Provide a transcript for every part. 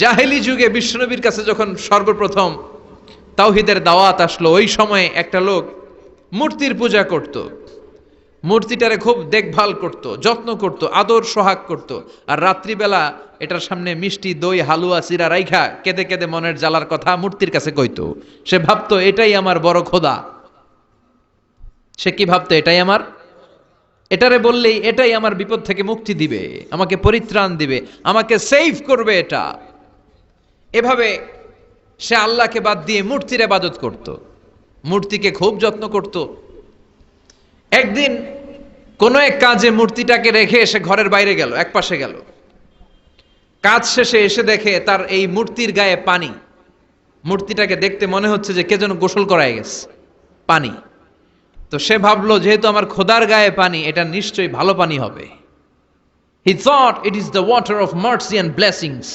জাহেলি যুগে বিষ্ণুনবীর কাছে যখন সর্বপ্রথম তাওহিদের দাওয়াত আসলো, ওই সময়ে একটা লোক মূর্তির পূজা করত। মূর্তিটারে খুব দেখভাল করত, যত্ন করত, আদর সোহাগ করত। আর রাত্রিবেলা এটার সামনে মিষ্টি, দই, হালুয়া, চিরা রাইখা কেঁদে কেঁদে মনের জ্বালার কথা মূর্তির কাছে কইতো। সে ভাবতো, এটাই আমার বড় খোদা। সে কি ভাবতো, এটাই আমার? এটারে বললেই, এটাই আমার বিপদ থেকে মুক্তি দিবে, আমাকে পরিত্রাণ দিবে, আমাকে সেভ করবে এটা। এভাবে সে আল্লাহকে বাদ দিয়ে মূর্তির আবাদত করত, মূর্তিকে খুব যত্ন করত। একদিন কোনো এক কাজে মূর্তিটাকে রেখে এসে ঘরের বাইরে গেল, এক পাশে গেল। কাজ শেষে এসে দেখে তার এই মূর্তির গায়ে পানি। মূর্তিটাকে দেখতে মনে হচ্ছে যে কে যেন গোসল করায় গেছে, পানি। তো সে ভাবলো, যেহেতু আমার খোদার গায়ে পানি, এটা নিশ্চয়ই ভালো পানি হবে। He thought it is the water of mercy and blessings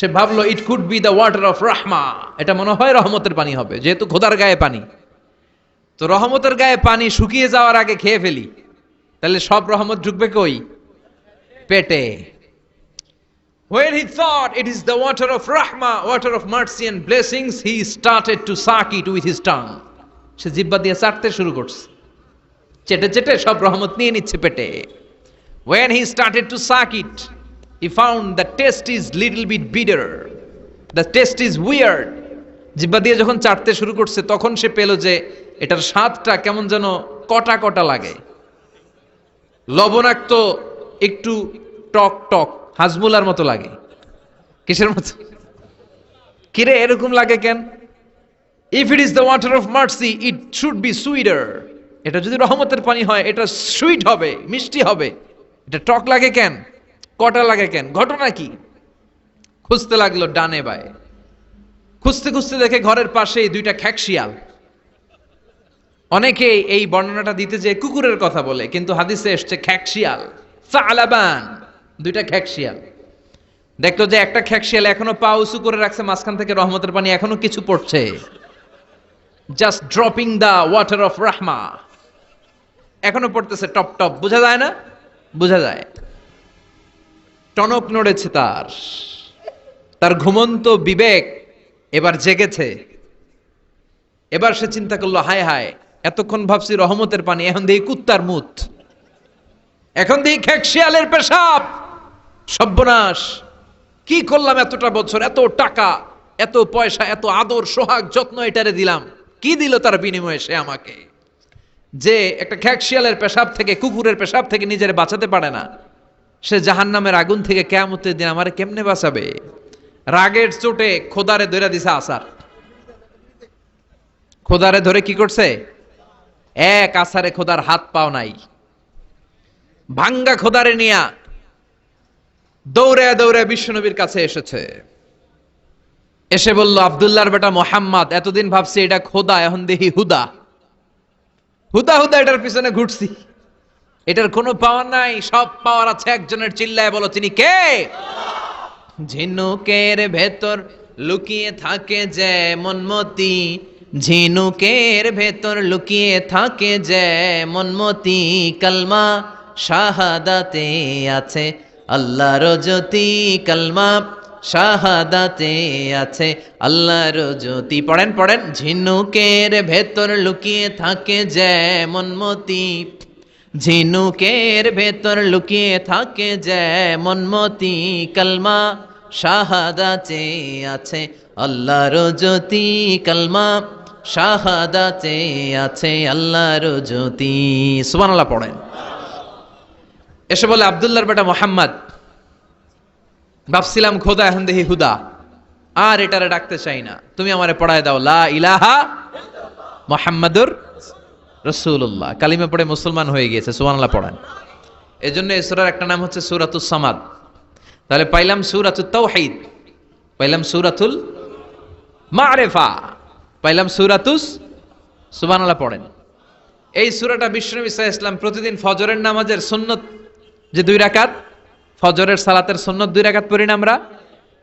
সে ভাবলো it could be the water of রাহমা এটা মনে হয় রহমতের পানি হবে যেহেতু খোদার গায়ে পানি। তো রহমতের গায়ে পানি শুকিয়ে যাওয়ার আগে খেয়ে ফেলি। তাহলে সব রহমত ঢুকবে কই? পেটে। When he thought it is the water of Rahma, water of mercy and blessings, he started to suck it with his tongue. সে জিব্বা দিয়ে চাটতে শুরু করছে। চেটে চেটে সব রহমত নিয়ে নিচ্ছে পেটে। When he started to suck it, he found the taste is little bit bitter. The taste is weird. জিব্বা দিয়ে যখন চাটতে শুরু করছে, তখন সে পেল যে এটার স্বাদটা কেমন যেন কটা কটা লাগে। লবণাক্ত, একটু টক টক, হাজমুলার মতো লাগে। কিসের মতো? কিরে, এরকম লাগে কেন? If it is the water of mercy it should be sweeter এটা যদি রহমতের পানি হয়, এটা সুইট হবে, মিষ্টি হবে। এটা টক লাগে কেন? কটা লাগে কেন? ঘটনা কি? খুঁজতে লাগল ডানে বায়ে। খুঁজতে খুঁজতে দেখে ঘরের পাশে দুইটা খ্যাকশিয়াল অনেকে এই বর্ণনাটা দিতে যে কুকুরের কথা বলে, কিন্তু হাদিসে এসছে খ্যাকশিয়াল সালাবান, দুইটা খ্যাকশিয়াল দেখল যে একটা খ্যাকশিয়াল এখনও পা উঁচু করে রাখছে, মাঝখান থেকে রহমতের পানি এখনও কিছু পড়ছে। Just dropping the water of রাহমা এখনও পড়তেছে টপ টপ, বোঝা যায় না? বোঝা যায়। টনক নড়েছে তার। তার ঘুমন্ত বিবেক এবার জেগেছে। এবার সে চিন্তা করল, হায় হায়, এতক্ষণ ভাবছি রহমতের পানি, এখন দেখি কুত্তার মুত। এখন দেখি খেকশিয়ালের পেশাব। সর্বনাশ কি করলাম এতটা বছর, এত টাকা, এত পয়সা, এত আদর, সোহাগ, যত্ন এটারে দিলাম। কি দিল তার বিনিময়ে সে আমাকে? যে একটা খ্যাকশিয়ালের পেশাব থেকে, কুকুরের পেশাব থেকে নিজের বাঁচাতে পারে না সে জাহান নামের আগুন থেকে কেয়ামতের দিন আমার কেমনে বাঁচাবে? রাগের চোটে খোদারে ধরে দিছে আসার। খোদারে ধরে কি করছে? এক আসারে খোদার হাত পাও নাই। ভাঙ্গা খোদারে নিয়া দৌড়ে দৌড়ে বিশ্বনবীর কাছে এসেছে। এসে বলল, আবদুল্লাহর বেটা মোহাম্মদ, এতদিন ভাবছি এটা খোদা, এখন দেখি হুদা। হুদা হুদা এটার পিছনে ঘুরছি। এটার কোনো পাওয়ার নাই, সব পাওয়ার আছে একজনের চিল্লায়, বলো তিনি কে? ঝিনুকের ভেতর লুকিয়ে থাকে যেমন মতি, ঝিনুকের ভেতর লুকিয়ে থাকে যেমন মতি। কালমা শাহাদাতে আছে, আল্লাহর জ্যোতি। কালমা শাহাদাতে আছে, আল্লাহর জ্যোতি। পড়েন পড়েন, ঝিনুকের ভেতর লুকিয়ে থাকে যেমন মতি। ঝিনুকের ভেতর লুকিয়ে থাকে যেমন মতি কালমা শাহাদাতে আছে আল্লাহর জ্যোতি কালমা শাহাদাতে আছে আল্লাহর জ্যোতি। সুবহানাল্লাহ পড়েন। এসে বলে, আব্দুল্লাহর বেটা মোহাম্মদ, ভাবছিলাম খোদা এখন দেখি হুদা, আর এটারে ডাকতে চাই না। তুমি আমারে পড়ায় দাও, লা ইলাহা মোহাম্মদুর রসুল্লাহ কালিমে পড়ে মুসলমান হয়ে গিয়েছে, সুবহানাল্লাহ পড়েন। এই জন্য সুরার একটা নাম হচ্ছে সুরাতুস সামাদ। তাহলে পাইলাম সুরাতুল তাওহীদ, পাইলাম সুরাতুল মারেফা, পাইলাম সুরাতুস, সুবহানাল্লাহ পড়েন। এই সুরাটা বিষ্ণু ইসা ইসলাম প্রতিদিন ফজরের নামাজের সুন্নত যে দুই রাকাত, ফজরের সালাতের সুন্নত দুই রাকাত পড়ি না আমরা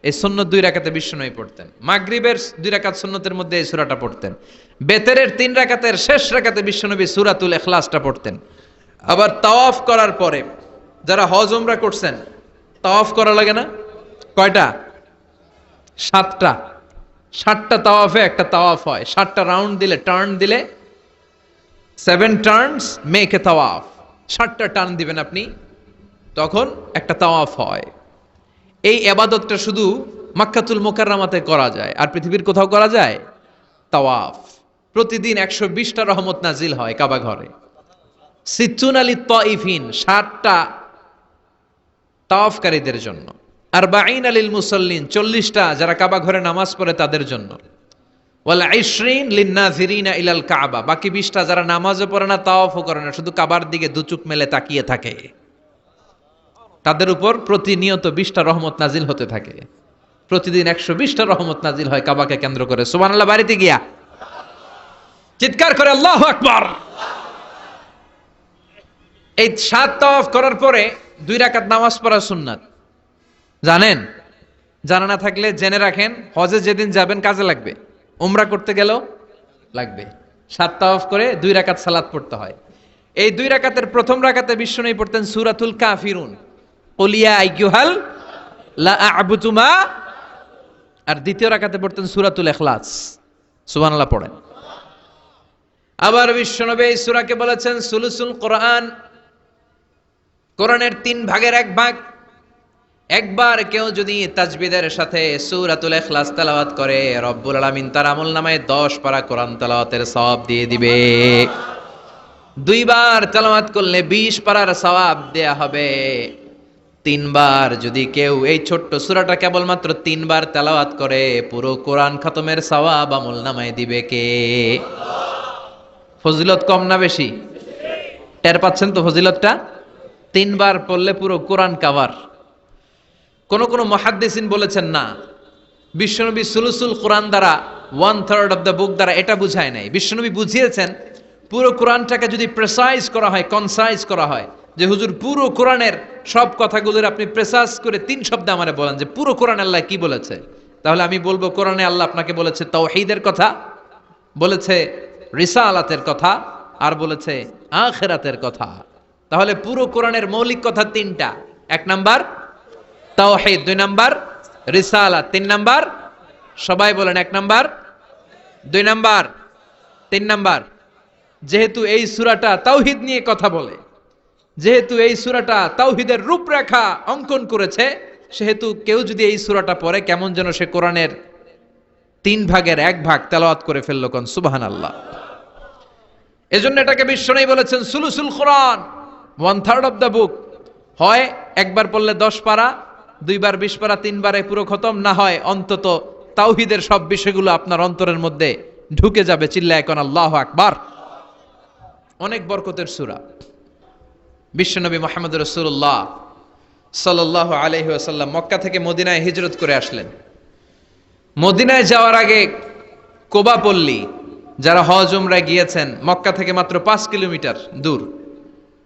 এই সুন্নত দুই রাকাতে বিষ্ণুই পড়তেন। মাগরিবের দুই রাকাত সুন্নতের মধ্যে এই সুরাটা পড়তেন। বেতেরের তিন রাকাতের শেষ রাকাতে বিশ্বনবী সুরাতুল এখলাসটা পড়তেন। আবার তাওয়াফ করার পরে যারা হজ উমরা করছেন, তাওয়াফ করা লাগে না? কয়টা? সাতটা। সাতটা তাওয়াফে একটা তাওয়াফ হয়। সাতটা রাউন্ড দিলে টার্ন দিলে সেভেন টার্নস মেক তাওয়াফ। সাতটা টার্ন দিবেন আপনি, তখন একটা তাওয়াফ হয়। এই আবাদতটা শুধু মাক্কাতুল মোকাররামাতে করা যায়, আর পৃথিবীর কোথাও করা যায়? তাওয়াফ। প্রতিদিন একশো বিশটা রহমত নাজিল হয় কাবা ঘরে। সিচ্চুন আলী তইফিন, ষাটটা তাওয়াফকারীদের জন্য। আর বাইন আলিল মুসল্লিন, চল্লিশটা যারা কাবা ঘরে নামাজ পড়ে তাদের জন্য। ওয়াল আইশরিন লিন্নাজিরিনা ইলাল কাবা, বাকি বিশটা যারা নামাজও পড়ে না, তাওয়াফও করে না, শুধু কাবার দিকে দুচুক মেলে তাকিয়ে থাকে। তাদের উপর প্রতিনিয়ত বিশটা রহমত নাজিল হতে থাকে। প্রতিদিন একশো বিশটা রহমত নাজিল হয় কাবাকে কেন্দ্র করে। সুবহানাল্লাহ, বাড়িতে গিয়া। চিৎকার করে, আল্লাহ আকবার! এই সাত তাওয়াফ করার পরে দুই রাকাত নামাজ পড়া সুন্নাত। জানেন? জানা না থাকলে জেনে রাখেন, হজে যেদিন যাবেন কাজে লাগবে। উমরা করতে গেলেও লাগবে। সাত তাওয়াফ করে দুই রাকাত সালাত পড়তে হয়। এই দুই রাকাতের প্রথম রাকাতে বিষ্ণু পড়তেন সুরাতুল কাফিরুন। লা আর দ্বিতীয় রাকাতে পড়তেন সুরাতুল এখলাস সুবহানাল্লাহ পড়েন। আবার বিশ্বনবী এই সূরাকে বলেছেন, সুলুসুল কোরআন। কোরআনের তিন ভাগের এক ভাগ। একবার কেউ যদি তাজবিদের সাথে সূরাতুল ইখলাস তেলাওয়াত করে, রব্বুল আলামিন তার আমল নামায় 10 পারা কোরআন তেলাওয়াতের সওয়াব দিয়ে দিবে। দুইবার তেলাওয়াত করলে 20 পারার সওয়াব দেয়া হবে। তিনবার। যদি কেউ এই ছোট্ট সুরাটা কেবলমাত্র তিনবার তেলাওয়াত করে, পুরো কোরআন খতমের সওয়াব আমল নামায় দিবে কে? ফজিলত কম না বেশি? টের পাচ্ছেন তো ফজিলতটা? তিনবার পড়লে পুরো কোরআন কাভার কোন কোন মহাদ্দেসিন বলেছেন না, বিশ্বনবী সুলুসুল কোরআন দ্বারা one third of the book দ্বারা এটা বুঝায় নাই। বিশ্বনবী বুঝিয়েছেন, পুরো কোরআনটাকে যদি প্রেসাইজ করা হয় কনসাইজ করা হয় যে হুজুর পুরো কোরআনের সব কথাগুলোর আপনি প্রেসাইজ করে তিন শব্দে আমারে বলেন যে পুরো কোরআন আল্লাহ কি বলেছে? তাহলে আমি বলব, কোরআনে আল্লাহ আপনাকে বলেছে তাওহীদের কথা, বলেছে রিসালাতের কথা, আর বলেছে আখেরাতের কথা। তাহলে পুরো কোরআনের মৌলিক কথা তিনটা। এক নাম্বার তাওহীদ দুই নাম্বার রিসা রিসালাত। তিন নাম্বার, সবাই বলেন এক নাম্বার। দুই নাম্বার, তিন নাম্বার। যেহেতু এই সূরাটা তাওহীদ নিয়ে কথা বলে যেহেতু এই সূরাটা তাওহিদের রূপরেখা অঙ্কন করেছে, সেহেতু কেউ যদি এই সূরাটা পড়ে, কেমন যেন সে কোরআনের তিন ভাগের এক ভাগ তেলাওয়াত করে ফেলল কোন, সুবহানাল্লাহ। এজন্য এটাকে বিশ্বনেই বলেছেন সুলুসুল কোরআন one third of the book হয় একবার পড়লে দশ পারা, দুইবার বিশ পারা, তিনবারে পুরো খতম, না হয় অন্তত তাওহিদের সব বিষয়গুলো আপনার অন্তরের মধ্যে ঢুকে যাবে চিল্লা এখন আল্লাহ আকবার। অনেক বরকতের সুরা। বিশ্বনবী মোহাম্মদ রসুল্লাহ সাল্লাহ আলহি আসাল্লাম মক্কা থেকে মদিনায় হিজরত করে আসলেন। মদিনায় যাওয়ার আগে কোবা পল্লী, যারা হজ উমরায় গিয়েছেন, মক্কা থেকে মাত্র পাঁচ কিলোমিটার দূর।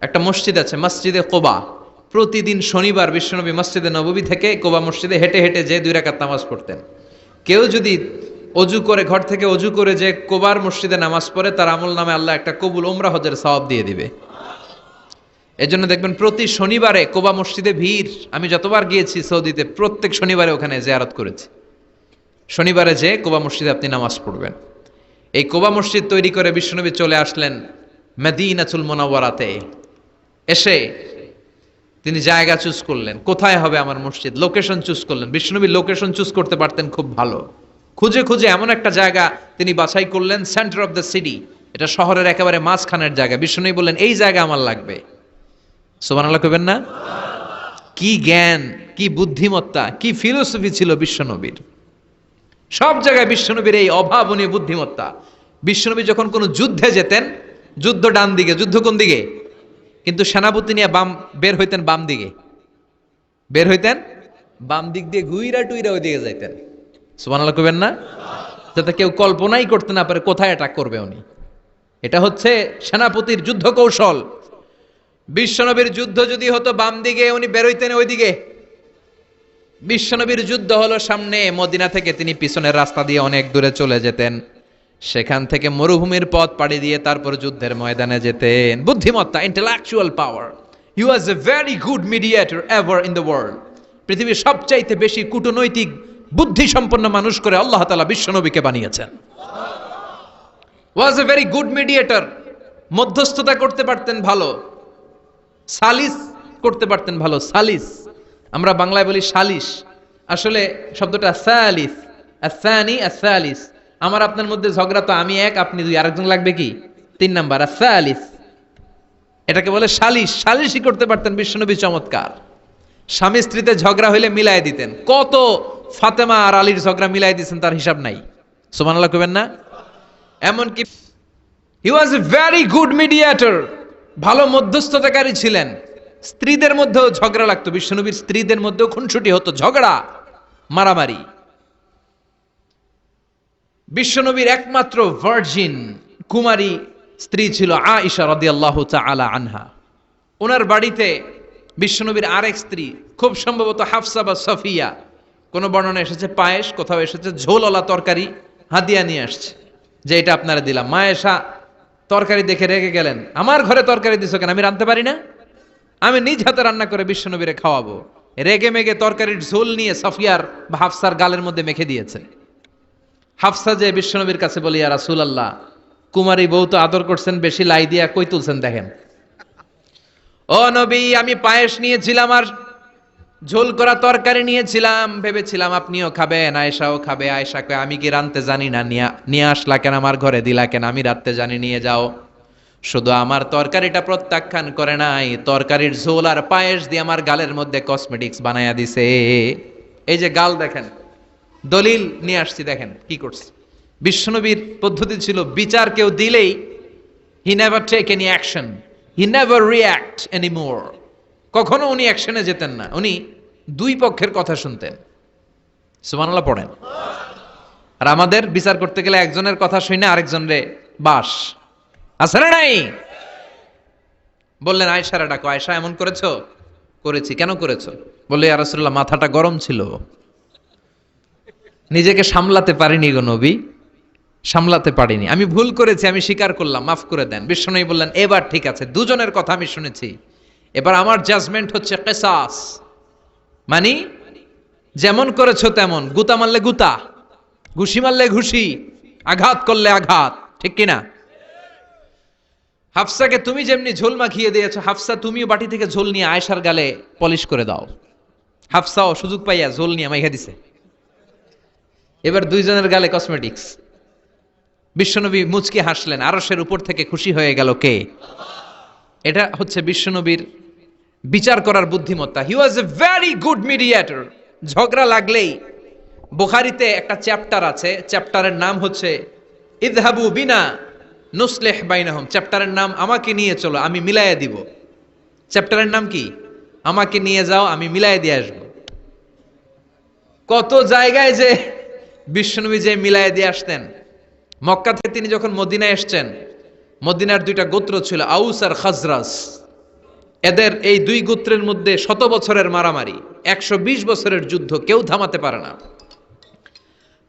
একটা মসজিদ আছে, মসজিদে কোবা। প্রতিদিন শনিবার বিশ্বনবী মসজিদে নববী থেকে কোবা মসজিদে হেঁটে হেঁটে যে দুই রাকাত নামাজ পড়তেন। কেউ যদি অজু করে, ঘর থেকে অজু করে যে কোবার মসজিদে নামাজ পড়ে, তার আমল নামে আল্লাহ একটা কবুল ওমরা হজের সওয়াব দিয়ে দিবে। এজন্য দেখবেন প্রতি শনিবারে কোবা মসজিদে ভিড়। আমি যতবার গিয়েছি সৌদিতে, প্রত্যেক শনিবারে ওখানে জিয়ারত করেছি। শনিবারে যে কোবা মসজিদে আপনি নামাজ পড়বেন। এই কোবা মসজিদ তৈরি করে বিশ্বনবী চলে আসলেন মেদিনাচুল মোনাওয়ারাতে। এসে তিনি জায়গা চুজ করলেন। কোথায় হবে আমার মসজিদ? লোকেশন চুজ করলেন। বিষ্ণুনবী লোকেশন চুজ করতে পারতেন খুব ভালো। খুঁজে খুঁজে এমন একটা জায়গা তিনি বাছাই করলেন সেন্টার অফ দ্য সিটি এটা শহরের একেবারে মাঝখানের জায়গা। বিষ্ণুনবী বললেন, এই জায়গা আমার লাগবে। সোমান আল্লাহ কবেন না? কি জ্ঞান, কি বুদ্ধিমত্তা, কি ফিলোসফি ছিল বিশ্বনবীর? সব জায়গায় বিশ্বনবীর এই অভাবনীয় বুদ্ধিমত্তা। বিশ্বনবী যখন কোনো যুদ্ধে যেতেন, যুদ্ধ ডান দিকে, যুদ্ধ কোন দিকে? কিন্তু সেনাপতি নিয়ে বাম, বের হইতেন বাম দিকে। বের হইতেন বাম দিক দিয়ে গুইরা টুইরা ওই দিকে যাইতেন। সুবহানাল্লাহ কবেন না? যাতে কেউ কল্পনাই করতে না পারে কোথায় অ্যাটাক করবে উনি। এটা হচ্ছে সেনাপতির যুদ্ধ কৌশল বিশ্বনবীর যুদ্ধ যদি হতো বাম দিকে, উনি বেরোইতেন ওইদিকে। বিশ্বনবীর যুদ্ধ হলো সামনে মদিনা থেকে তিনি পিছনের রাস্তা দিয়ে অনেক দূরে চলে যেতেন। সেখান থেকে মরুভূমির পথ পাড়ি দিয়ে তারপর যুদ্ধের ময়দানে যেতেন। বুদ্ধিমত্তা intellectual power he was a very good mediator ever in the world পৃথিবীর সবচাইতে বেশি কূটনৈতিক বুদ্ধি সম্পন্ন মানুষ করে আল্লাহ তালা বিশ্বনবীকে বানিয়েছেন। Was a very good mediator মধ্যস্থতা করতে পারতেন ভালো। সালিস করতে পারতেন ভালো, সালিস। আমরা বাংলায় বলি সালিস। আসলে শব্দটা সালিস, আসানি, আসালিস। আমার আপনার মধ্যে ঝগড়া তো আমি এক, আপনি দুই, আরেকজন লাগবে কি? তিন নাম্বার, আসালিস। এটাকে বলে সালিস। সালিসই করতে পারতেন বিশ্বনবী চমৎকার। স্বামী স্ত্রীতে ঝগড়া হইলে মিলাই দিতেন। কত ফাতেমা আর আলীর ঝগড়া মিলাই দিয়েছেন তার হিসাব নাই। সোমান আল্লাহ কবেন না? এমনকি he was a very good mediator ভালো মধ্যস্থতাকারী ছিলেন। স্ত্রীদের মধ্যেও ঝগড়া লাগতো। বিশ্বনবীর স্ত্রীদের মধ্যেও খুনসুটি হতো, ঝগড়া, মারামারি। বিশ্বনবীর একমাত্র ভার্জিন কুমারী স্ত্রী ছিল আয়েশা রাদিয়াল্লাহু তাআলা আনহা। ওনার বাড়িতে বিশ্বনবীর আরেক স্ত্রী, খুব সম্ভবত হাফসা বা সফিয়া। কোনো বর্ণনা এসেছে? পায়েস, কোথাও এসেছে? ঝোলওয়ালা তরকারি, হাদিয়া নিয়ে আসছে। যে এটা আপনারা দিলাম। মায়েশা তরকারি দেখে রেগে গেলেন। আমার ঘরে তরকারি দিছো কেন? আমি রাঁধতে পারি না? আমি নিজ হাতে রান্না করে বিশ্বনবীরে খাওয়াবো। রেগে মেগে তরকারির ঝোল নিয়ে সফিয়ার হাফসার গালের মধ্যে মেখে দিয়েছে। হাফসা যে বিশ্বনবীর কাছে বলি আর রাসুল আল্লাহ কুমারী বউ তো আদর করছেন, বেশি লাই দিয়া কই তুলছেন দেখেন? ও নবী, আমি পায়েস নিয়েছিলাম আর ঝোল করা তরকারি নিয়েছিলাম, ভেবেছিলাম আপনিও খাবেন, আয়েশাও খাবে, আয়েশা কয়, আমি কি রানতে জানি না, নিয়া- আসলা কেন, আমার ঘরে দিলা কেন, আমি রাত্রে জানি, নিয়ে যাও। শুধু আমার তরকারিটা প্রত্যাখ্যান করে নাই, তরকারির ঝোল আর পায়েস দিয়ে আমার গালের মধ্যে কসমেটিক্স বানায়া দিছে। এই যে গাল দেখেন, দলিল নিয়ে আসছি, দেখেন কি করছে। বিশ্বনবীর পদ্ধতি ছিল, বিচার কেউ দিলেই he never take any action he never react any more কখনো উনি অ্যাকশনে যেতেন না। উনি দুই পক্ষের কথা শুনতেন। সুমানাল্লাহ পড়েন। আর আমাদের বিচার করতে গেলে একজনের কথা শুনে আরেকজনরে বাস। আছে না নাই? বললেন আয়সারা ডাকো আয়সা এমন করেছ? করেছি। কেন করেছ? বললে আরসুল্লাহ মাথাটা গরম ছিল। নিজেকে সামলাতে পারিনি গো নবী। সামলাতে পারিনি। আমি ভুল করেছি, আমি স্বীকার করলাম, মাফ করে দেন। বিশ্বনবী বললেন, এবার ঠিক আছে, দুজনের কথা আমি শুনেছি। এবার আমার জাজমেন্ট হচ্ছে কেসাস। মানে? যেমন করেছ তেমন। গুতা মারলে গুতা, ঘুষি মারলে ঘুষি, আঘাত করলে আঘাত, ঠিক কিনা? হাফসাকে তুমি যেমনি ঝোল মাখিয়ে দিয়েছ, হাফসা তুমিও বাটি থেকে ঝোল নিয়ে আয়সার গালে পলিশ করে দাও। হাফসাও সুযোগ পাইয়া ঝোল নিয়ে মাইখা দিছে। এবার দুইজনের গালে কসমেটিক্স বিশ্বনবী মুচকে হাসলেন আরসের উপর থেকে খুশি হয়ে গেল কে? এটা হচ্ছে বিশ্বনবীর বিচার করার বুদ্ধিমত্তা। He was a very good mediator ঝগড়া লাগলেই। বুখারিতে একটা চ্যাপ্টার আছে, চ্যাপ্টারের নাম হচ্ছে, ইদহাবু বিনা নুসলেহ বাইনাহম। চ্যাপ্টারের নাম, আমাকে নিয়ে চলো, আমি মিলাইয়া দিব। চ্যাপ্টারের নাম কি? আমাকে নিয়ে যাও, আমি মিলাইয়া দিয়ে আসব। কত জায়গায় যে বিশ্বনবী যে মিলাইয়া দিয়ে আসতেন। মক্কা থেকে তিনি যখন মদিনায় এসছেন, মদিনার দুইটা গোত্র ছিল, আউস আর খাজরাস এদের এই দুই গোত্রের মধ্যে শত বছরের মারামারি, একশো বিশ বছরের যুদ্ধ কেউ থামাতে পারে না।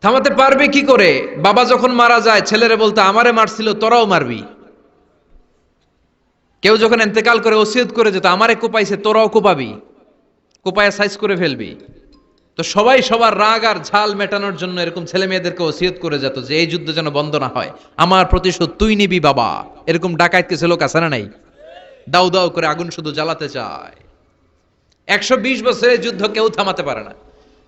থামাতে পারবে কি করে? বাবা যখন মারা যায়, ছেলেরে বলতে, আমারে মারছিল, তোরাও মারবি। কেউ যখন এন্তেকাল করে ওসিয়ত করে যেত আমারে কোপাইছে, তোরাও কোপাবি। কোপায় সাইজ করে ফেলবি। তো সবাই সবার রাগ আর ঝাল মেটানোর জন্য এরকম ছেলে মেয়েদেরকে ওসিয়ত করে যেত যে এই যুদ্ধ যেন বন্ধ না হয়। আমার প্রতিশোধ তুই নিবি, বাবা। এরকম ডাকাত কিছু লোক আছে না নাই? দাউ দাউ করে আগুন শুধু জ্বালাতে চায়। একশো বিশ বছরের যুদ্ধ কেউ থামাতে পারে না।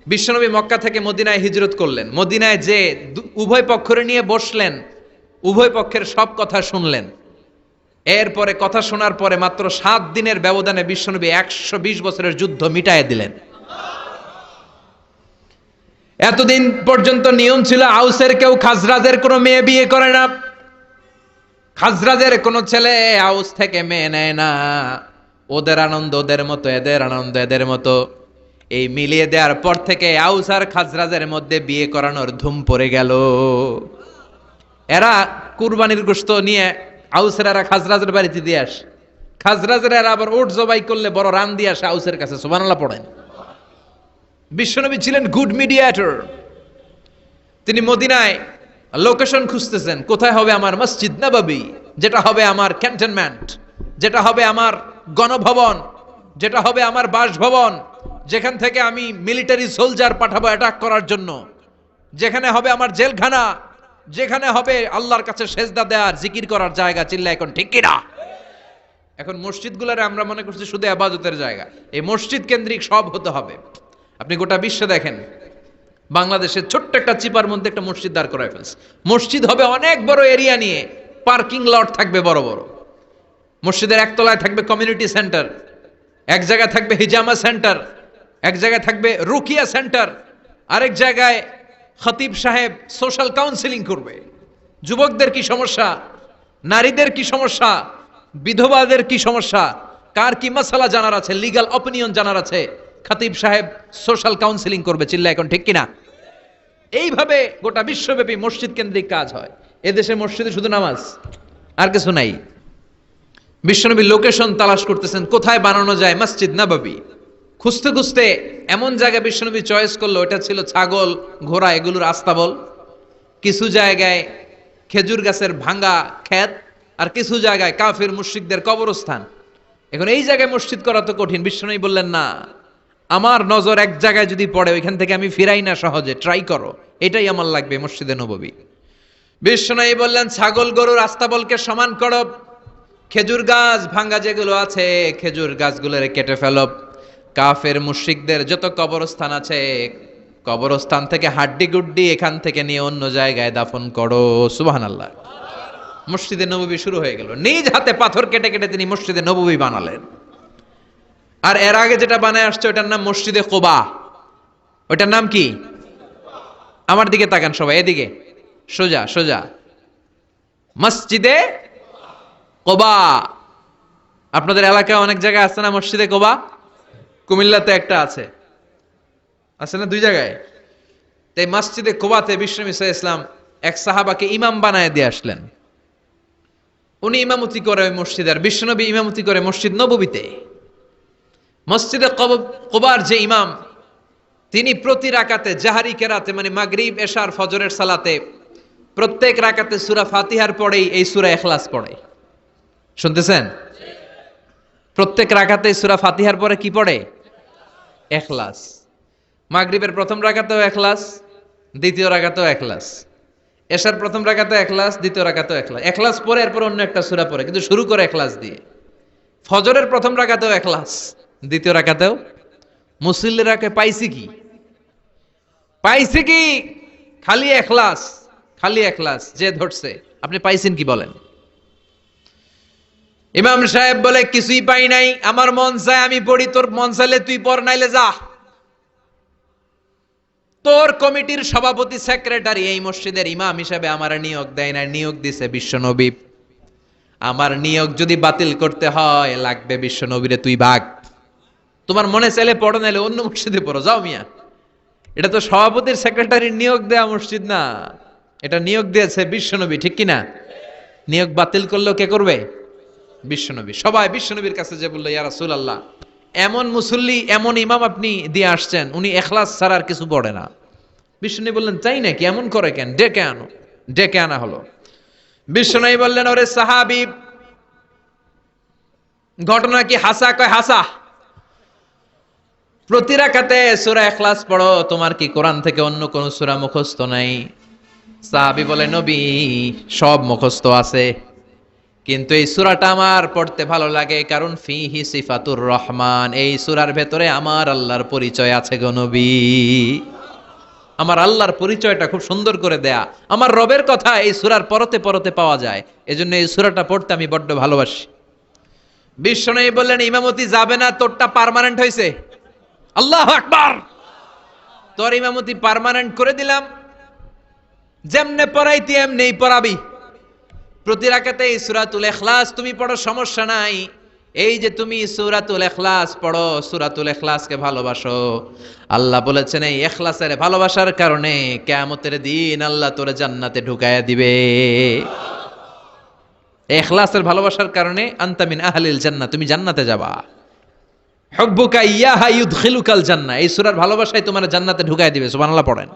বিশ্বনবী মক্কা থেকে মদিনায় হিজরত করলেন। মদিনায় যে উভয় পক্ষরে নিয়ে বসলেন, উভয় পক্ষের সব কথা শুনলেন। এরপরে কথা শোনার পরে মাত্র সাত দিনের ব্যবধানে বিশ্বনবী একশো বিশ বছরের যুদ্ধ মিটায় দিলেন। এতদিন পর্যন্ত নিয়ম ছিল, আউসের কেউ খাজরাজের কোনো মেয়ে বিয়ে করে না। খাজরাজের কোনো ছেলে আউস থেকে মেয়ে নেয় না। ওদের আনন্দ ওদের মতো, এদের আনন্দ এদের মতো। এই মিলিয়ে দেওয়ার পর থেকে আউস আর খাজরাজের মধ্যে বিয়ে করানোর ধুম পড়ে গেল। এরা কুরবানির গোস্ত নিয়ে আউসের এরা খাজরাজের বাড়িতে দিয়ে আস। খাজরাজের এরা আবার ওট জবাই করলে বড় রান দিয়ে আসে আউসের কাছে সুবানাল্লাহ পড়েন। বিশ্বনবী ছিলেন গুড মিডিয়েটর তিনি মদিনায় লোকেশন খুঁজতেছেন। কোথায় হবে আমার মসজিদ নবাবী? যেটা হবে আমার ক্যান্টনমেন্ট যেটা হবে আমার গণভবন। যেটা হবে আমার বাসভবন। যেখান থেকে আমি মিলিটারি সোলজার পাঠাবো অ্যাটাক করার জন্য। যেখানে হবে আমার জেলখানা। যেখানে হবে আল্লাহর কাছে সেজদা দেওয়ার, জিকির করার জায়গা চিল্লা এখন ঠিক কিনা? এখন মসজিদগুলোরে আমরা মনে করছি শুধু আবাদতের জায়গা। এই মসজিদ কেন্দ্রিক সব হতে হবে। আপনি গোটা বিশ্বে দেখেন। বাংলাদেশের ছোট্ট একটা চিপার মধ্যে একটা মসজিদ দাঁড় করায় ফেলছে। মসজিদ হবে অনেক বড় এরিয়া নিয়ে। পার্কিং লট থাকবে বড় বড়। মসজিদের একতলায় থাকবে কমিউনিটি সেন্টার এক জায়গায় থাকবে হিজামা সেন্টার এক জায়গায় থাকবে রুকিয়া সেন্টার আরেক জায়গায় খতিব সাহেব সোশ্যাল কাউন্সিলিং করবে। যুবকদের কি সমস্যা? নারীদের কি সমস্যা? বিধবাদের কি সমস্যা? কার কি মশালা জানার আছে? লিগাল অপিনিয়ন জানার আছে? খতিব সাহেব সোশ্যাল কাউন্সিলিং করবে চিল্লা এখন ঠিক কিনা? এইভাবে গোটা বিশ্বব্যাপী মসজিদ কেন্দ্রিক কাজ হয়। এদেশে মসজিদে শুধু নামাজ, আর কিছু নাই। বিশ্বনবী লোকেশন তালাশ করতেছেন, কোথায় বানানো যায় মসজিদ নাবাবি। খুঁজতে খুঁজতে এমন জায়গায় বিশ্বনবী চয়েস করল, এটা ছিল ছাগল, ঘোড়া এগুলোর আস্তাবল কিছু জায়গায় খেজুর গাছের ভাঙ্গা ক্ষেত, আর কিছু জায়গায় কাফির মুশরিকদের কবরস্থান। এখন এই জায়গায় মসজিদ করা তো কঠিন, বিশ্বনবী বললেন, না। আমার নজর এক জায়গায় যদি পড়ে, ওইখান থেকে আমি ফিরাই না সহজে। ট্রাই করো। এটাই আমার লাগবে মসজিদে নববী। বিশ্বনবী বললেন, ছাগল গরুর আস্তাবলকে সমান করো। খেজুর গাছ ভাঙ্গা যেগুলো আছে, খেজুর গাছগুলোরে কেটে ফেলো। কাফের মুশরিকদের যত কবরস্থান আছে, কবরস্থান থেকে হাড্ডি গুড্ডি এখান থেকে নিয়ে অন্য জায়গায় দাফন করো। সুবাহান আল্লাহ মসজিদে নববী শুরু হয়ে গেল। নিজ হাতে পাথর কেটে কেটে তিনি মসজিদে নববী বানালেন। আর এর আগে যেটা বানায় আসছে ওটার নাম মসজিদে কোবা। ওটার নাম কি? আমার দিকে তাকান সবাই, এদিকে। সোজা সোজা। মসজিদে কোবা। আপনাদের এলাকায় অনেক জায়গায় আছে না মসজিদে কোবা? কুমিল্লাতে একটা আছে। আছে না দুই জায়গায়? তাই মসজিদে কোবাতে সাল্লাল্লাহু আলাইহি ইসলাম এক সাহাবাকে ইমাম বানায় দিয়ে আসলেন। উনি ইমামতি করে ওই মসজিদে, আর বিশ্বনবী ইমামতি করে মসজিদ নববীতে। মসজিদে কব- কোবার যে ইমাম, তিনি প্রতি রাকাতে জাহারি কেরাতে মানে মাগরিব, এশার, ফজরের সালাতে প্রত্যেক রাকাতে সুরা ফাতিহার পরেই এই সূরা ইখলাস পড়ে। শুনতেছেন? প্রত্যেক রাকাতে সূরা ফাতিহার পরে কি পড়ে? এখলাস মাগরিবের প্রথম রাকাতেও এখলাস দ্বিতীয় রাকাতেও এখলাস এশার প্রথম রাকাতে এখলাস দ্বিতীয় রাকাতেও এখলাস এখলাস পরে এরপর অন্য একটা সূরা পড়ে, কিন্তু শুরু করে এখলাস দিয়ে। ফজরের প্রথম রাকাতেও এখলাস দ্বিতীয় রাকাতেও? মুসল্লিরাকে পাইছি কি? পাইছে কি? খালি এখলাস খালি এখলাস, যে ধরছে। আপনি পাইছেন কি বলেন? ইমাম সাহেব বলে, কিছুই পাই নাই, আমার মন চায় আমি পড়ি, তোর মন চাইলে তুই পড়, নাইলে যা। তোর কমিটির সভাপতি, সেক্রেটারি এই মসজিদের ইমাম হিসাবে আমার নিয়োগ দেয় না নিয়োগ দিছে বিশ্বনবী। আমার নিয়োগ যদি বাতিল করতে হয়, লাগবে বিশ্বনবীরে তুই ভাগ। তোমার মনে চাইলে পড়ো নাইলে অন্য মসজিদে পড়ো। যাও মিয়া। এটা তো সভাপতির সেক্রেটারির নিয়োগ দেয়া মসজিদ না। এটা নিয়োগ দিয়েছে বিশ্বনবী, ঠিক কিনা? নিয়োগ বাতিল করলেও কে করবে? বিশ্বনবী। সবাই বিশ্বনবীর কাছে যে বলল, ইয়া রাসূলুল্লাহ, এমন মুসল্লি, এমন ইমাম আপনি দিয়ে আসছেন, উনি এখলাস ছাড়া আর কিছু পড়ে না। বিশ্বনবী বললেন, তাই নাকি? এমন করে কেন? ডেকে আনো, ডেকে আনা হলো। বিশ্বনবী বললেন, ওরে সাহাবি, ঘটনা কি হাসা কয় হাসা? প্রতি রাকাতে সূরা ইখলাস পড়ো, তোমার কি কোরআন থেকে অন্য কোন সূরা মুখস্থ নাই? সাহাবি বলে, নবী, সব মুখস্থ আছে। কিন্তু এই সূরাটা আমার পড়তে ভালো লাগে কারণ ফিহি সিফাতুর রহমান। এই সূরার ভেতরে আমার আল্লাহর পরিচয় আছে গো নবী। আমার আল্লাহর পরিচয়টা খুব সুন্দর করে দেয়া। আমার রবের কথা এই সূরার পরতে পরতে পাওয়া যায়। এজন্য এই সূরাটা পড়তে আমি বড্ড ভালোবাসি। বিশ্বনবী বললেন, ইমামতি যাবে না, তোরটা পার্মানেন্ট হয়েছে আল্লাহ আকবার। তোর ইমামতি পার্মানেন্ট করে দিলাম। যেমনে পড়াইতি এমনি পড়াবি। প্রতি এই সূরাতুল ইখলাস তুমি পড়ো, সমস্যা নাই। এই যে তুমি সূরাতুল ইখলাস পড়ো, সূরাতুল ইখলাসকে ভালোবাসো। আল্লাহ বলেছেন, এই ইখলাসের ভালোবাসার কারণে কিয়ামতের দিন আল্লাহ তোরে জান্নাতে ঢুকায়া দিবে। ইখলাসের ভালোবাসার কারণে আন্তামিন আহলিল জান্নাহ, তুমি জান্নাতে যাবা। হব্বুকা ইয়াহা ইউদখিলুকাল জান্নাহ। এই সূরার ভালোবাসায় তোমার জান্নাতে ঢুকায় দিবে, সুবহানাল্লাহ পড়েন।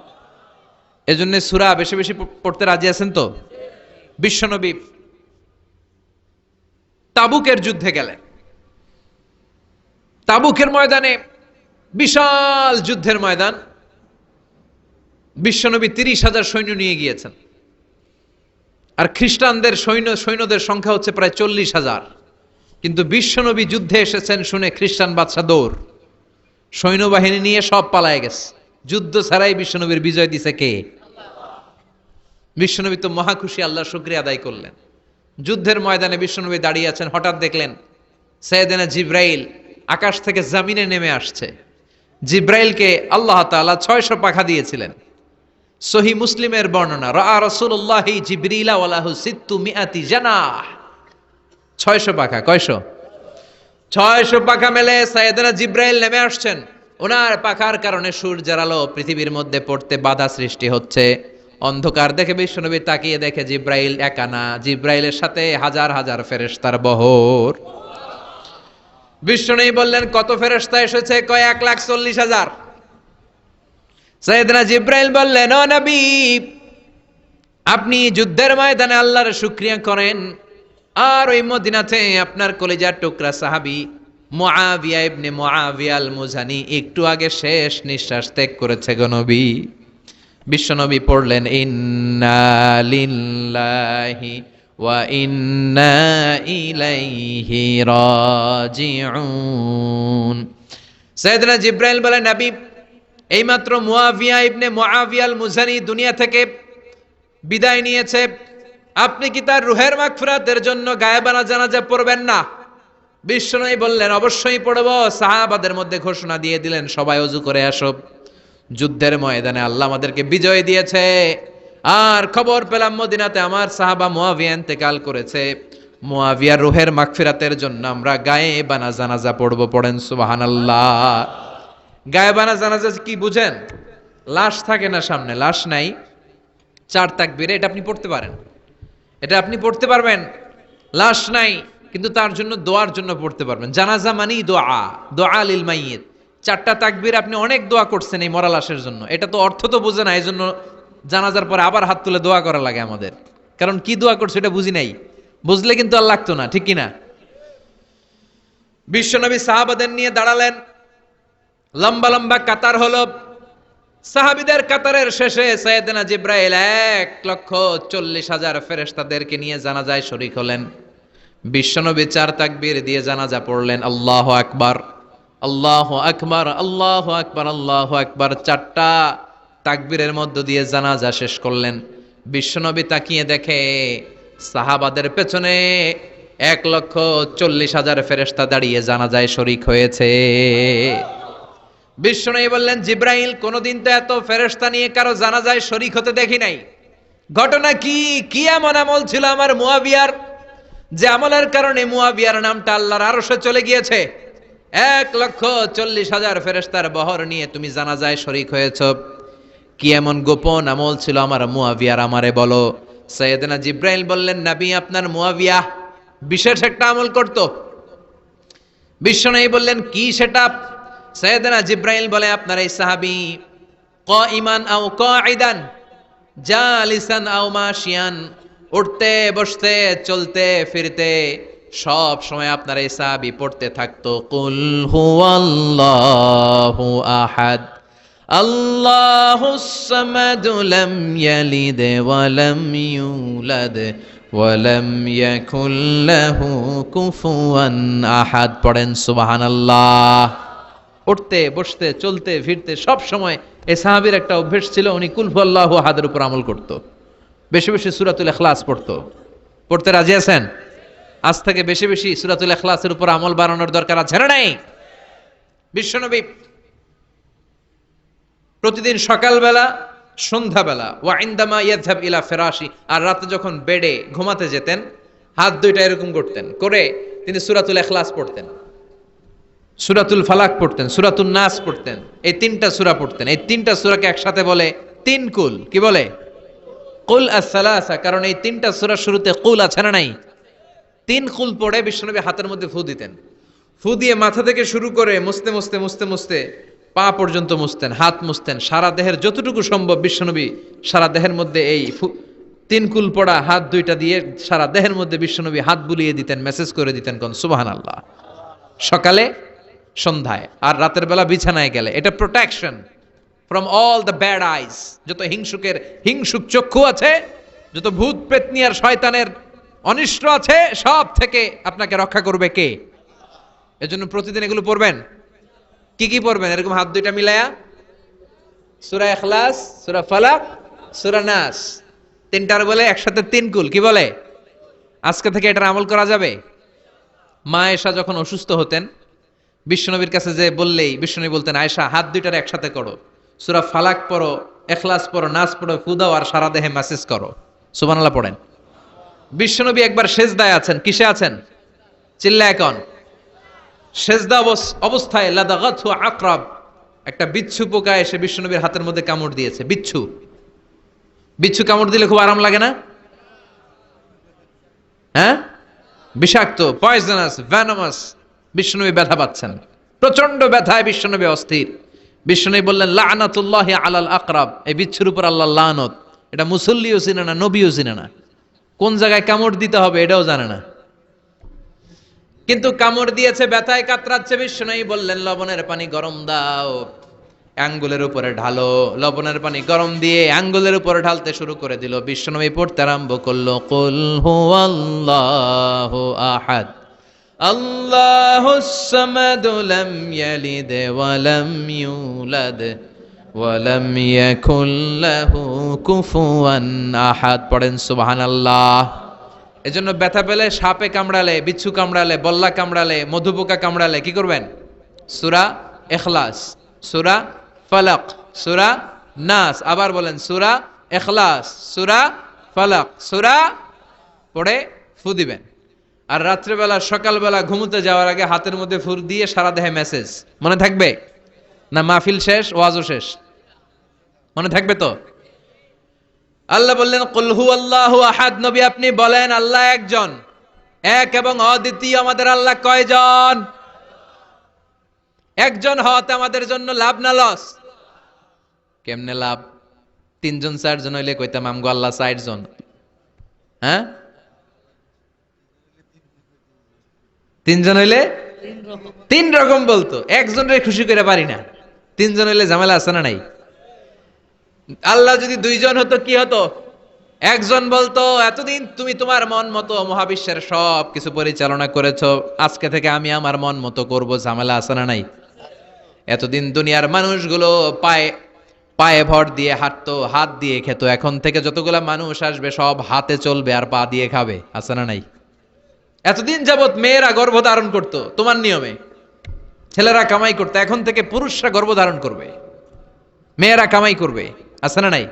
এজন্য সূরা বেশি বেশি পড়তে রাজি আছেন তো? বিশ্বনবী তাবুকের যুদ্ধে গেলেন। তাবুকের ময়দানে বিশাল যুদ্ধের ময়দান। বিশ্বনবী তিরিশ হাজার সৈন্য নিয়ে গিয়েছেন। আর খ্রিস্টানদের সৈন্য সৈন্যদের সংখ্যা হচ্ছে প্রায় চল্লিশ হাজার। কিন্তু বিশ্বনবী যুদ্ধে এসেছেন শুনে খ্রিস্টান বাদশা দৌড়। সৈন্যবাহিনী নিয়ে সব পালায় গেছে। যুদ্ধ ছাড়াই বিশ্বনবীর বিজয় দিছে কে? বিশ্বনবী তো মহাখুশি আল্লাহ শুক্রিয়া আদায় করলেন। যুদ্ধের ময়দানে বিশ্বনবী দাঁড়িয়ে আছেন, হঠাৎ দেখলেন সৈয়দেনা জিব্রাইল আকাশ থেকে জামিনে নেমে আসছে। জিব্রাইলকে আল্লাহ তাআলা ছয়শো পাখা দিয়েছিলেন। সহি মুসলিমের বর্ণনা রা জিবরিলা সিত্তু মিআতি জানাহ। ছয়শো পাখা, কয়শো? ছয়শো পাখা মেলে সাইয়েদনা জিব্রাইল নেমে আসছেন। ওনার পাখার কারণে সূর্যের আলো পৃথিবীর মধ্যে পড়তে বাধা সৃষ্টি হচ্ছে। অন্ধকার দেখে বিশ্বনবী তাকিয়ে দেখে জিব্রাইল একানা জিব্রাইলের সাথে হাজার হাজার ফেরেস্তার বহর। বিশ্বনবী বললেন, কত ফেরেশতা এসেছে? কয় এক লাখ চল্লিশ হাজার? সৈয়দনা জিব্রাইল বললেন, ও নবী, আপনি যুদ্ধের ময়দানে আল্লাহর শুক্রিয়া করেন। আর ওই মদিনাতে আপনার কলেজার টুকরা সাহাবি মুআবিয়া ইবনে মুআবিয়া আল মুজানি একটু আগে শেষ নিঃশ্বাস ত্যাগ করেছে গো নবী। বিশ্বনবী পড়লেন, ইন্না লিল্লাহি ওয়া ইন্না ইলাইহি রাজিউন। সাইয়েদনা জিব্রাইল বলেন নবী এইমাত্র মুআবিয়া ইবনে মুআবিয়া আল মুজানি দুনিয়া থেকে বিদায় নিয়েছে। আপনি কি তার রুহের মাগফিরাতের জন্য গায়েবানা জানাজা পড়বেন না? বিশ্বনবী বললেন, অবশ্যই পড়ব। সাহাবাদের মধ্যে ঘোষণা দিয়ে দিলেন, সবাই অজু করে আসো যুদ্ধের ময়দানে আল্লাহ আমাদেরকে বিজয় দিয়েছে। আর খবর পেলাম মদিনাতে আমার সাহাবা মুয়াবিয়া ইন্তেকাল করেছে। মুয়াবিয়ার রুহের মাগফিরাতের জন্য আমরা গায়ে বানা জানাজা পড়ব, পড়েন সুবাহান আল্লাহ গায়ে বানা জানাজা কি বুঝেন? লাশ থাকে না সামনে, লাশ নাই। চার তাকবীরে এটা আপনি পড়তে পারেন। এটা আপনি পড়তে পারবেন। লাশ নাই, কিন্তু তার জন্য দোয়ার জন্য পড়তে পারবেন। জানাজা মানেই দোয়া দোয়া লিল মাইয়িত। চারটা তাকবির আপনি অনেক দোয়া করছেন এই মরা লাশের জন্য। এটা তো অর্থ তো বোঝে না এই জন্য জানাজার পরে আবার হাত তুলে দোয়া করা লাগে আমাদের। কারণ কি দোয়া করছে এটা বুঝি নাই। বুঝলে কিন্তু আর লাগতো না, ঠিক কিনা? বিশ্বনবী সাহাবাদের নিয়ে দাঁড়ালেন। লম্বা লম্বা কাতার হলো সাহাবিদের কাতারের শেষে সৈয়দনা জিব্রাইল এক লক্ষ চল্লিশ হাজার ফেরেশতাদেরকে নিয়ে জানাজায় শরিক হলেন। বিশ্বনবী চার তাকবীর দিয়ে জানাজা পড়লেন, আল্লাহ আকবার আল্লাহ আকবার আল্লাহ আকবার আল্লাহ আকবার। চারটা তাকবীরের মধ্য দিয়ে জানাজা শেষ করলেন। বিশ্বনবী তাকিয়ে দেখে সাহাবাদের পেছনে এক লক্ষ চল্লিশ হাজার ফেরেশতা দাঁড়িয়ে জানাজায় শরিক হয়েছে। বিষ্ণু বললেন, জিব্রাইল, কোনোদিন তো এত ফেরেশতা নিয়ে কারও জানাজায় শরিক হতে দেখি নাই। ঘটনা কি? কি এমন আমল ছিল আমার মুয়াবিয়ার? যে আমলের কারণে মুয়াবিয়ার নামটা আল্লাহর আরশে চলে গিয়েছে। এক লক্ষ চল্লিশ হাজার ফেরেশতার বহর নিয়ে তুমি জানাজায় শরিক হয়েছ। কি এমন গোপন আমল ছিল আমার মুয়াবিয়ার আমারে বলো। সৈয়দনা জিব্রাইল বললেন, নাবি, আপনার মুয়াবিয়া বিশেষ একটা আমল করতো। বিশ্বনবী বললেন, কি সেটা? সৈয়দনা জিব্রাইল বলে আপনার এই সাহাবি ক ইমান আও ক আইদান জালিসান আও মাশিয়ান, উঠতে, বসতে, চলতে, ফিরতে, সব সময় আপনার এই সাহাবি পড়তে থাকতো। কুল হুয়াল্লাহু আহাদ, আল্লাহুস সামাদ লাম ইয়ালিদ ওয়া লাম ইউলাদ ওয়া ইয়াকুল লাহু কুফুয়ান আহাদ। পড়েন সুবহানাল্লাহ। উঠতে, বসতে, চলতে, ফিরতে সব সময় এ সাহাবির একটা অভ্যেস ছিল, উনি কুলফুল্লাহ হাদের উপর আমল করত। বেশি বেশি সুরাতুল এখলাস পড়তো। পড়তে রাজি আছেন? আজ থেকে বেশি বেশি সুরাতুল এখলাসের উপর আমল বাড়ানোর দরকার আছে না নাই? বিশ্বনবী প্রতিদিন সকালবেলা, সন্ধ্যাবেলা ওয়াইন্দামা ইয়াদহাব ইলা ফেরাসি আর রাতে যখন বেডে ঘুমাতে যেতেন, হাত দুইটা এরকম করতেন করে তিনি সুরাতুল এখলাস পড়তেন। সুরাতুল ফালাক পড়তেন সুরাতুল নাস পড়তেন, এই তিনটা সুরা পড়তেন। এই তিনটা সুরাকে একসাথে বলে তিন কুল, কি বলে? কুল আসসালাসা, কারণ এই তিনটা সুরা শুরুতে কুল আছে না নাই? তিন কুল পড়ে বিশ্বনবী হাতের মধ্যে ফু দিতেন। ফু দিয়ে মাথা থেকে শুরু করে মুছতে মুছতে মুছতে মুছতে পা পর্যন্ত মুছতেন, হাত মুছতেন, সারা দেহের যতটুকু সম্ভব বিশ্বনবী সারা দেহের মধ্যে এই তিন কুল পড়া হাত দুইটা দিয়ে সারা দেহের মধ্যে বিশ্বনবী হাত বুলিয়ে দিতেন, মেসেজ করে দিতেন কোন সুবাহান আল্লাহ সকালে সন্ধ্যায়, আর রাতের বেলা বিছানায় গেলে। এটা protection from all the bad eyes যত হিংসুকের হিংসুক চক্ষু আছে, যত ভূত পেতনি আর শয়তানের অনিষ্ট আছে, সব থেকে আপনাকে রক্ষা করবে কে? এজন্য প্রতিদিন এগুলো পড়বেন। কি কি পড়বেন? এরকম হাত দুইটা মিলায়া। সুরা এখলাস সুরা ফালাক, সুরা নাস। তিনটার বলে একসাথে তিন কুল। কি বলে? আজকে থেকে এটার আমল করা যাবে? মা এসা যখন অসুস্থ হতেন বিশ্বনবীর কাছে যে বললেই, বিশ্বনবী বলতেন, আয়েশা, হাত দুইটার একসাথে করো। সুরা ফালাক পড়ো, এখলাস পড়ো, নাচ পড়ো ফুদাও আর সারা দেহে মেসেজ করো। সুবানাল্লাহ পড়েন। বিশ্বনবী একবার সেজদায় আছেন। কিসে আছেন? চিল্লা এখন সেজদা অবস- অবস্থায় লাদাগাথু আকরাব। একটা বিচ্ছু পোকা এসে বিশ্বনবীর হাতের মধ্যে কামড় দিয়েছে। বিচ্ছু। বিচ্ছু কামড় দিলে খুব আরাম লাগে না? হ্যাঁ? বিষাক্ত পয়জনাস ভ্যানামাস বিষ্ণুনবী ব্যথা পাচ্ছেন। প্রচণ্ড ব্যথায় বিষ্ণুনবী অস্থির। বিষ্ণুনবী বললেন, লানাতুল্লাহি আলাল আকরাব। এই বিচ্ছুর উপর আল্লাহ লানত। এটা মুসল্লিও চিনে না, নবীও চিনে না। কোন জায়গায় কামড় দিতে হবে এটাও জানে না। কিন্তু কামড় দিয়েছে, ব্যথায় কাতরাচ্ছে বিষ্ণুনবী বললেন, লবণের পানি গরম দাও। আঙ্গুলের উপরে ঢালো। লবণের পানি গরম দিয়ে আঙ্গুলের উপরে ঢালতে শুরু করে দিল। বিশ্বনবী পড়তে আরম্ভ করল, কুল হুয়াল্লাহু আহাদ। লাম ইয়ালিদ ওয়া লাম ইউলাদ ওয়া লাম ইয়াকুল লাহু কুফুয়ান আহাদ। পড়েন সুবহানাল্লাহ। এজন্য ব্যথা পেলে সাপে কামড়ালে, বিচ্ছু কামড়ালে, বল্লা কামড়ালে, মধুপোকা কামড়ালে কি করবেন? সুরা এখলাস, সুরা ফালাক, সুরা নাস। আবার বলেন, সুরা এখলাস, সুরা ফালাক, সুরা পড়ে ফু দিবেন। আর রাত্রেবেলা, সকালবেলা ঘুমোতে যাওয়ার আগে হাতের মধ্যে ফুর দিয়ে সারা দেহে মেসেজ মনে থাকবে? না, মাহফিল শেষ, ওয়াজও শেষ? মনে থাকবে তো? আল্লাহ বললেন কুলহু আল্লাহ আহাদ। নবী আপনি বলেন, আল্লাহ একজন। এক এবং অদ্বিতীয় আমাদের আল্লাহ কয়জন? একজন হতে আমাদের জন্য লাভ না লস? কেমনে লাভ? তিনজন, চারজন হইলে কইতাম, আমগো আল্লাহ চারজন। হ্যাঁ? তিনজন হইলে তিন রকম। বলতো একজনের খুশি করে পারি না। তিনজন হইলে ঝামেলা আছে না নাই? আল্লাহ যদি দুইজন হতো কি হতো? একজন বলতো এতদিন তুমি তোমার মন মতো মহাবিশ্বের সব কিছু পরিচালনা করেছ আজকে থেকে আমি আমার মন মতো করব ঝামেলা আছে না নাই? এতদিন দুনিয়ার মানুষগুলো পায়ে পায়ে ভর দিয়ে হাঁটতো হাত দিয়ে খেত এখন থেকে যতগুলা মানুষ আসবে সব হাতে চলবে আর পা দিয়ে খাবে আছে না নাই? এতদিন যাবত মেয়েরা গর্ভধারণ করতো, তোমার নিয়মে? ছেলেরা কামাই করতো, এখন থেকে পুরুষরা গর্ভধারণ করবে। মেয়েরা কামাই করবে, আছে না নাই?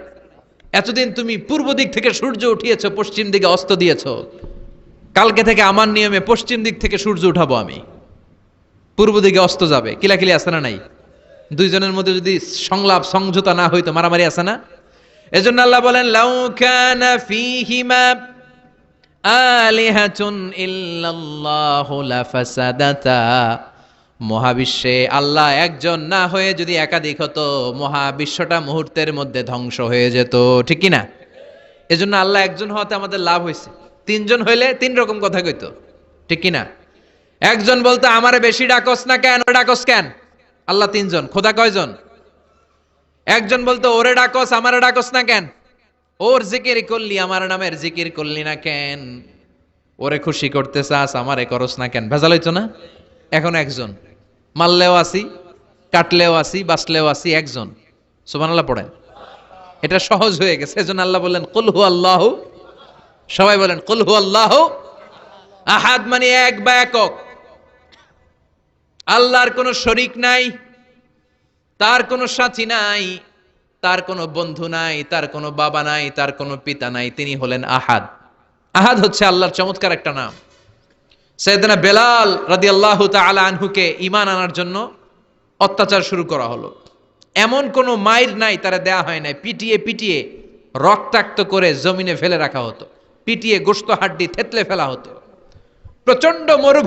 এতদিন তুমি পূর্ব দিক থেকে সূর্য উঠিয়েছ, পশ্চিম দিকে অস্ত দিয়েছ। কালকে থেকে আমার নিয়মে পশ্চিম দিক থেকে সূর্য উঠাবো আমি। পূর্ব দিকে অস্ত যাবে, কিলাকিলি আছে না নাই? দুইজনের মধ্যে যদি সংলাপ সংযুতা না হইতো, মারামারি আছে না? এজন্য আল্লাহ বলেন, লাউ কানা ফীহিমা মহাবিশ্বে আল্লাহ একজন না হয়ে যদি একাধিক হতো, মহাবিশ্বটা মুহূর্তের মধ্যে ধ্বংস হয়ে যেত, ঠিক না এজন্য আল্লাহ একজন হওয়াতে আমাদের লাভ হয়েছে। তিনজন হইলে তিন রকম কথা কইতো, ঠিক না একজন বলতো, আমারে বেশি ডাকস না কেন, ডাকস কেন? আল্লাহ তিনজন, খোদা কয়জন? একজন বলতো, ওরে ডাকস, আমারে ডাকস না কেন? ওর জিকির করলি, আমার নামের জিকির করলি না কেন? ওরে খুশি করতে চাস, আমারে করস না কেন? ভেজাল হইতো না? এখন একজন। মারলেও আসি, কাটলেও আসি, বাঁচলেও আসি, একজন। সুমান আল্লাহ পড়েন। এটা সহজ হয়ে গেছে, এজন্য আল্লাহ বললেন কুলহু আল্লাহ সবাই বলেন কুলহু আল্লাহ আহাদ মানে এক বা একক। আল্লাহর কোনো শরিক নাই, তার কোনো সাথী নাই। তার কোনো বন্ধু নাই, তার কোনো বাবা নাই, তার কোনো পিতা নাই, তিনি হলেন আহাদ। আহাদ হচ্ছে আল্লাহর চমৎকার একটা নাম। সৈয়দনা বেলাল রাদি আল্লাহ তালা আনহুকে ইমান আনার জন্য অত্যাচার শুরু করা হলো। এমন কোনো মাইর নাই, তারা দেয়া হয় নাই। পিটিয়ে পিটিয়ে রক্তাক্ত করে জমিনে ফেলে রাখা হতো। পিটিয়ে গোস্ত হাড্ডি থেতলে ফেলা হতো। প্রচণ্ড মরুভূমি